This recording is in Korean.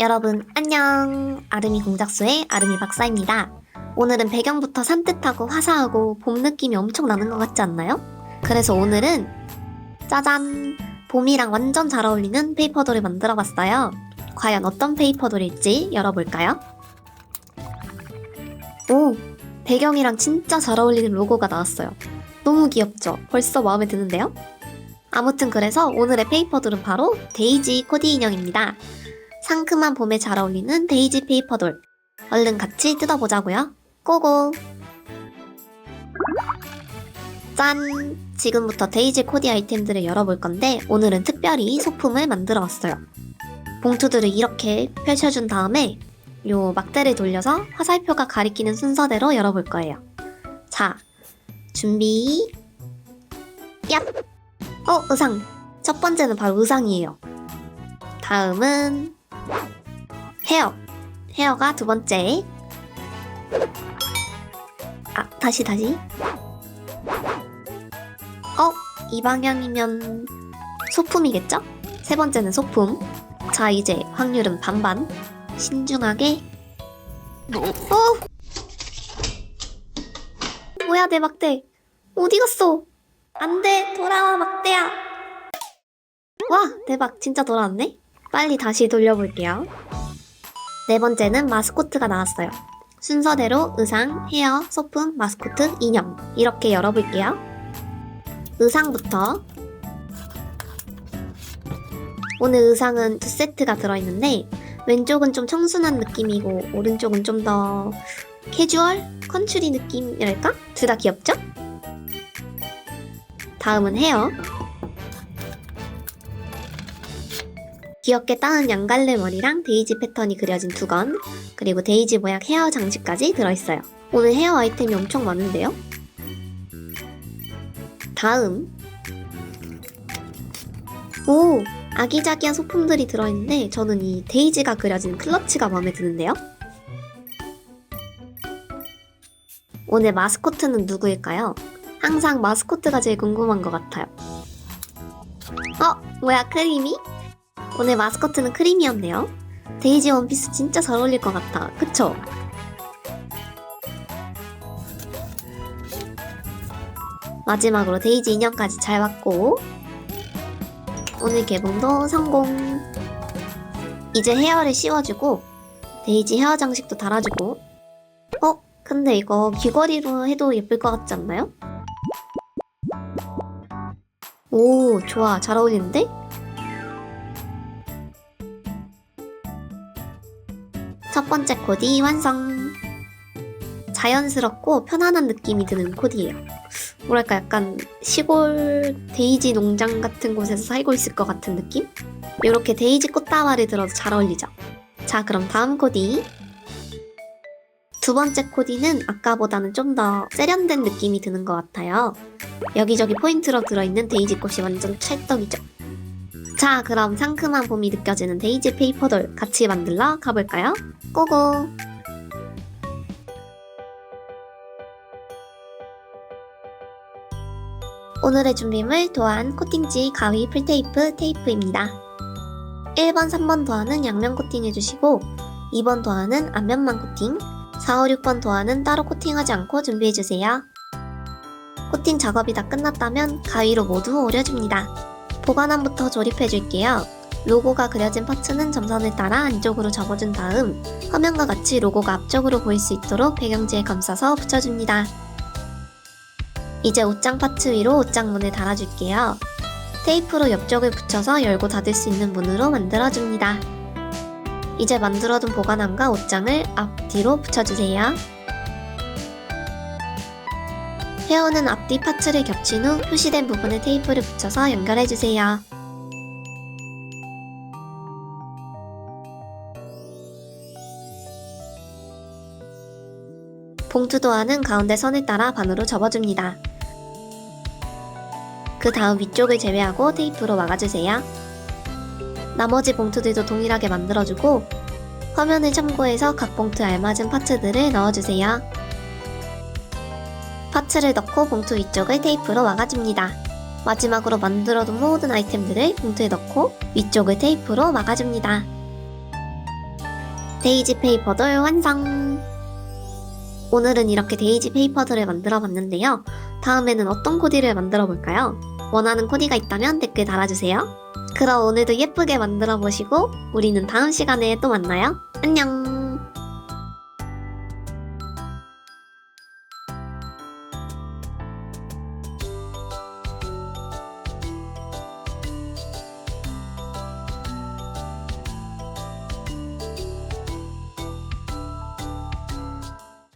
여러분 안녕 아름이 공작소의 아름이 박사입니다 오늘은 배경부터 산뜻하고 화사하고 봄 느낌이 엄청 나는 것 같지 않나요? 그래서 오늘은 짜잔 봄이랑 완전 잘 어울리는 페이퍼돌을 만들어 봤어요 과연 어떤 페이퍼돌일지 열어볼까요? 오 배경이랑 진짜 잘 어울리는 로고가 나왔어요 너무 귀엽죠? 벌써 마음에 드는데요? 아무튼 그래서 오늘의 페이퍼돌은 바로 데이지 코디 인형입니다 상큼한 봄에 잘 어울리는 데이지 페이퍼돌. 얼른 같이 뜯어보자고요. 고고! 짠! 지금부터 데이지 코디 아이템들을 열어볼 건데 오늘은 특별히 소품을 만들어 왔어요. 봉투들을 이렇게 펼쳐준 다음에 요 막대를 돌려서 화살표가 가리키는 순서대로 열어볼 거예요. 자, 준비. 얍! 어, 의상. 첫 번째는 바로 의상이에요. 다음은 헤어. 헤어가 두 번째. 아, 다시, 다시. 어, 이 방향이면 소품이겠죠? 세 번째는 소품. 자, 이제 확률은 반반. 신중하게. 어! 뭐야, 내 막대. 어디 갔어? 안 돼, 돌아와, 막대야. 와, 대박. 진짜 돌아왔네? 빨리 다시 돌려볼게요. 네 번째는 마스코트가 나왔어요. 순서대로 의상, 헤어, 소품, 마스코트, 인형 이렇게 열어볼게요. 의상부터 오늘 의상은 두 세트가 들어있는데 왼쪽은 좀 청순한 느낌이고 오른쪽은 좀 더 캐주얼, 컨츄리 느낌이랄까? 둘 다 귀엽죠? 다음은 헤어 귀엽게 따은 양갈래 머리랑 데이지 패턴이 그려진 두건, 그리고 데이지 모양 헤어 장식까지 들어있어요. 오늘 헤어 아이템이 엄청 많은데요? 다음. 오! 아기자기한 소품들이 들어있는데 저는 이 데이지가 그려진 클러치가 마음에 드는데요? 오늘 마스코트는 누구일까요? 항상 마스코트가 제일 궁금한 것 같아요. 어? 뭐야, 크림이? 오늘 마스코트는 크림이었네요. 데이지 원피스 진짜 잘 어울릴 것 같아. 그쵸? 마지막으로 데이지 인형까지 잘 왔고 오늘 개봉도 성공. 이제 헤어를 씌워주고 데이지 헤어 장식도 달아주고 어? 근데 이거 귀걸이로 해도 예쁠 것 같지 않나요? 오 좋아 잘 어울리는데? 첫 번째 코디 완성! 자연스럽고 편안한 느낌이 드는 코디예요. 뭐랄까 약간 시골 데이지 농장 같은 곳에서 살고 있을 것 같은 느낌? 이렇게 데이지 꽃다발이 들어도 잘 어울리죠? 자 그럼 다음 코디 두 번째 코디는 아까보다는 좀 더 세련된 느낌이 드는 것 같아요. 여기저기 포인트로 들어있는 데이지 꽃이 완전 찰떡이죠. 자, 그럼 상큼한 봄이 느껴지는 데이지 페이퍼돌 같이 만들러 가볼까요? 고고! 오늘의 준비물 도안 코팅지 가위 풀테이프 테이프입니다. 1번, 3번 도안은 양면 코팅 해주시고 2번 도안은 앞면만 코팅 4, 5, 6번 도안은 따로 코팅하지 않고 준비해주세요. 코팅 작업이 다 끝났다면 가위로 모두 오려줍니다. 보관함부터 조립해줄게요. 로고가 그려진 파츠는 점선을 따라 안쪽으로 접어준 다음 화면과 같이 로고가 앞쪽으로 보일 수 있도록 배경지에 감싸서 붙여줍니다. 이제 옷장 파츠 위로 옷장 문을 달아줄게요. 테이프로 옆쪽을 붙여서 열고 닫을 수 있는 문으로 만들어줍니다. 이제 만들어둔 보관함과 옷장을 앞뒤로 붙여주세요. 헤어는 앞뒤 파츠를 겹친 후 표시된 부분에 테이프를 붙여서 연결해주세요. 봉투 도안은 가운데 선을 따라 반으로 접어줍니다. 그 다음 위쪽을 제외하고 테이프로 막아주세요. 나머지 봉투들도 동일하게 만들어주고 화면을 참고해서 각 봉투에 알맞은 파츠들을 넣어주세요. 파츠를 넣고 봉투 위쪽을 테이프로 막아줍니다. 마지막으로 만들어둔 모든 아이템들을 봉투에 넣고 위쪽을 테이프로 막아줍니다. 데이지 페이퍼들 완성! 오늘은 이렇게 데이지 페이퍼들을 만들어 봤는데요. 다음에는 어떤 코디를 만들어 볼까요? 원하는 코디가 있다면 댓글 달아주세요. 그럼 오늘도 예쁘게 만들어 보시고 우리는 다음 시간에 또 만나요. 안녕!